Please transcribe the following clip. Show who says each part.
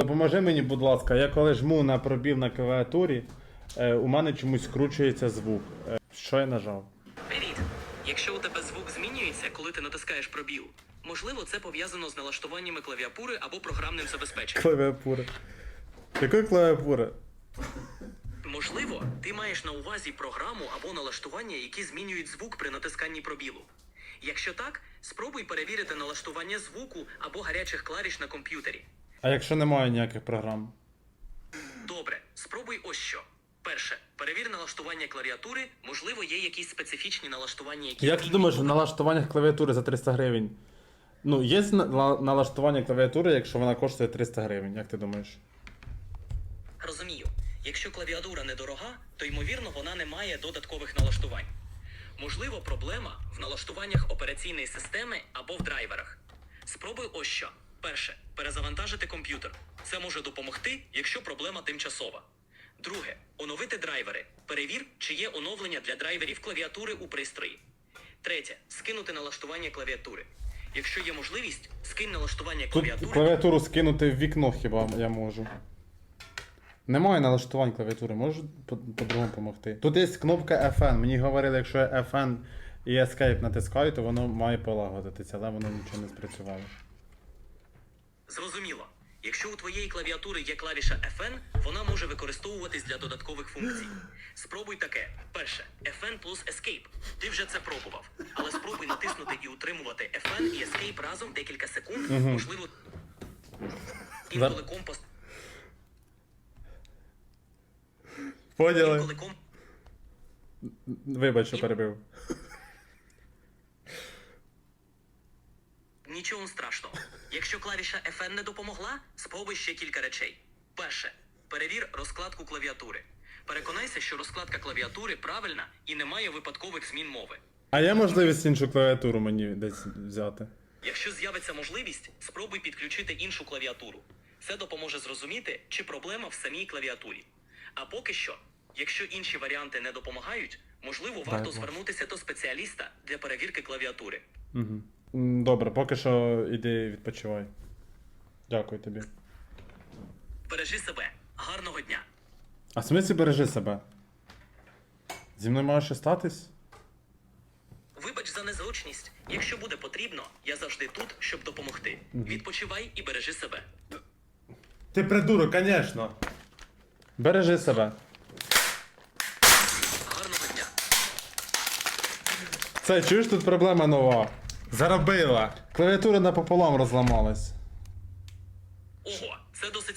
Speaker 1: Допоможи мені, будь ласка, я коли жму на пробіл на клавіатурі, е, у мене чомусь скручується звук. Е, що я нажав?
Speaker 2: Привіт! Якщо у тебе звук змінюється, коли ти натискаєш пробіл, можливо, це пов'язано з налаштуваннями клавіатури або програмним забезпеченням.
Speaker 1: Клавіатура. Якої клавіатури?
Speaker 2: Можливо, ти маєш на увазі програму або налаштування, які змінюють звук при натисканні пробілу. Якщо так, спробуй перевірити налаштування звуку або гарячих клавіш на комп'ютері.
Speaker 1: А якщо немає ніяких програм?
Speaker 2: Добре, спробуй ось що. Перше, перевір налаштування клавіатури, можливо, є якісь специфічні налаштування, які
Speaker 1: Як ти думаєш, в налаштуваннях клавіатури за 300 гривень? Ну, є на- на- налаштування клавіатури, якщо вона коштує 300 гривень, як ти думаєш?
Speaker 2: Розумію, якщо клавіатура недорога, то ймовірно вона не має додаткових налаштувань. Можливо, проблема в налаштуваннях операційної системи або в драйверах. Спробуй ось що. Перше, перезавантажити комп'ютер. Це може допомогти, якщо проблема тимчасова. Друге, оновити драйвери. Перевір, чи є оновлення для драйверів клавіатури у пристрої. Третє, скинути налаштування клавіатури. Якщо є можливість, скинь налаштування
Speaker 1: Тут
Speaker 2: клавіатури.
Speaker 1: клавіатуру скинути в вікно хіба я можу. Немає налаштувань клавіатури, можу по-другому допомогти. Тут є кнопка FN. Мені говорили, якщо я FN і Escape натискаю, то воно має полагодитися, але воно нічого не спрацювало.
Speaker 2: Зрозуміло. Якщо у твоєї клавіатури є клавіша FN, вона може використовуватись для додаткових функцій. Спробуй таке. Перше, FN плюс Escape. Ти вже це пробував. Але спробуй натиснути і утримувати FN і Escape разом декілька секунд, можливо. Інколи компас.
Speaker 1: Поняли?
Speaker 2: Інколи комп.
Speaker 1: Вибач, що перебив.
Speaker 2: Нічого страшного. Якщо клавіша FN не допомогла, спробуй ще кілька речей. Перше, перевір розкладку клавіатури. Переконайся, що розкладка клавіатури правильна і немає випадкових змін мови.
Speaker 1: А є можливість іншу клавіатуру мені десь взяти?
Speaker 2: Якщо з'явиться можливість, спробуй підключити іншу клавіатуру. Це допоможе зрозуміти, чи проблема в самій клавіатурі. А поки що, якщо інші варіанти не допомагають, можливо, варто звернутися до спеціаліста для перевірки клавіатури.
Speaker 1: Угу. Добре, поки що іди відпочивай. Дякую тобі.
Speaker 2: Бережи себе. Гарного дня!
Speaker 1: А в смислі бережи себе? Зі мною має ще статись?
Speaker 2: Вибач за незручність. Якщо буде потрібно, я завжди тут, щоб допомогти. Відпочивай і бережи себе.
Speaker 1: Ти придурок, звісно. Бережи себе.
Speaker 2: Гарного дня!
Speaker 1: Це чуєш тут проблема нова? Заробила. Клавіатура напополам розламалась. Ого, це досить